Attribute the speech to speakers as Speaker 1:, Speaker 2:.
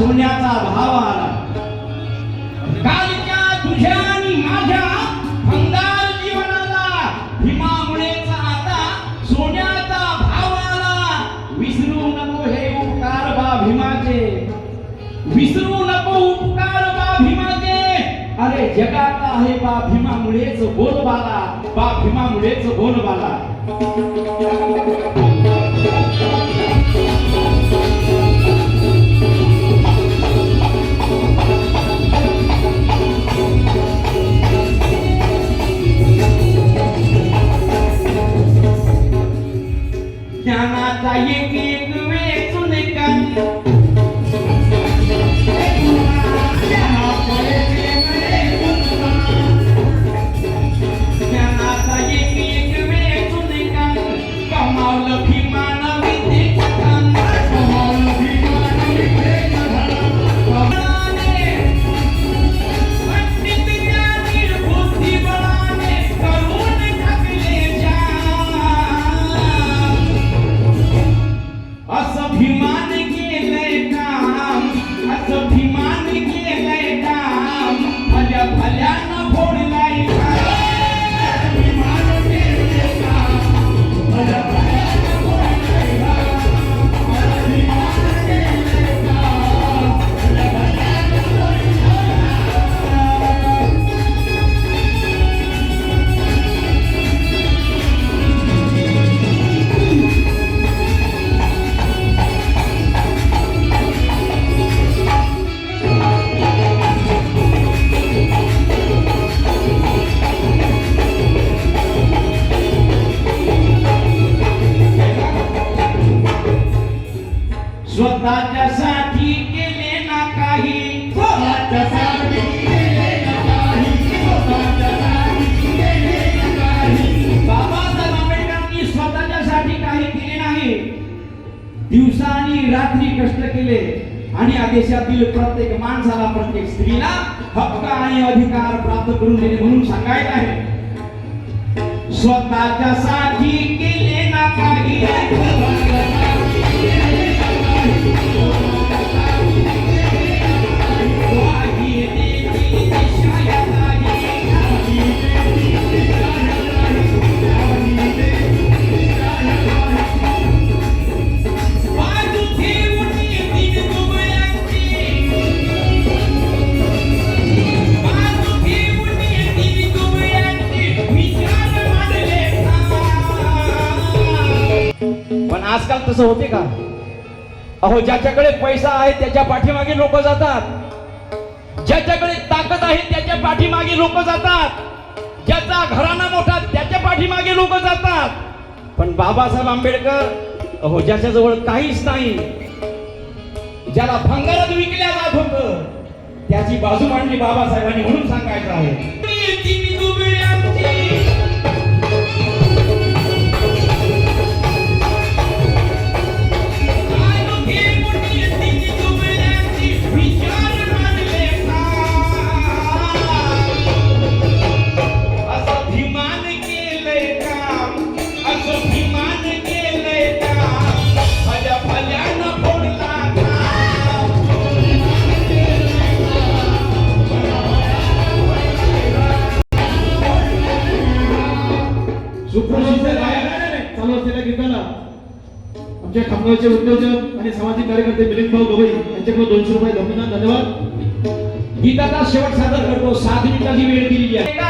Speaker 1: सोन्याचा भाव आला. कालच्या तुझ्या आणि माझ्या भंगार जीवनाला भीमा मुळेचा आता सोन्याचा भाव आला. विसरू नको हे उपकार बा भीमाचे. विसरू नको उपकार बा भीमाचे. अरे जगात आहे बा भीमा मुळेच बोलबाला बा भीमा मुळेच बोलबाला Nada, you can't do it, so. दिवसा आणि रात्री कष्ट केले आणि या देशातील प्रत्येक माणसाला प्रत्येक स्त्रीला हक्क आणि अधिकार प्राप्त करून दिले म्हणून सांगायचं आहे. स्वतःच्यासाठी केले ना काही. तसं होते का? अहो ज्याच्याकडे पैसा आहे त्याच्या पाठीमागे लोक जातात. ज्याच्याकडे ताकद आहे त्याच्या पाठीमागे लोक जातात. ज्याचा घराणा मोठा त्याच्या पाठीमागे लोक जातात. पण बाबासाहेब आंबेडकर अहो ज्याच्याजवळ काहीच नाही ज्याला भंगारात विकल्या जात होत त्याची बाजू मांडली बाबासाहेबांनी म्हणून सांगायचं आहे.
Speaker 2: चालू असलेल्या गीताला आमच्या खामगावचे उद्योजक आणि सामाजिक कार्यकर्ते मिलिंद भाऊ गवई यांच्याकडून दोनशे रुपये धन्यवाद. धन्यवाद.
Speaker 1: गीताचा शेवट सादर करतो. सात मिनिटाची वेळ दिलेली आहे.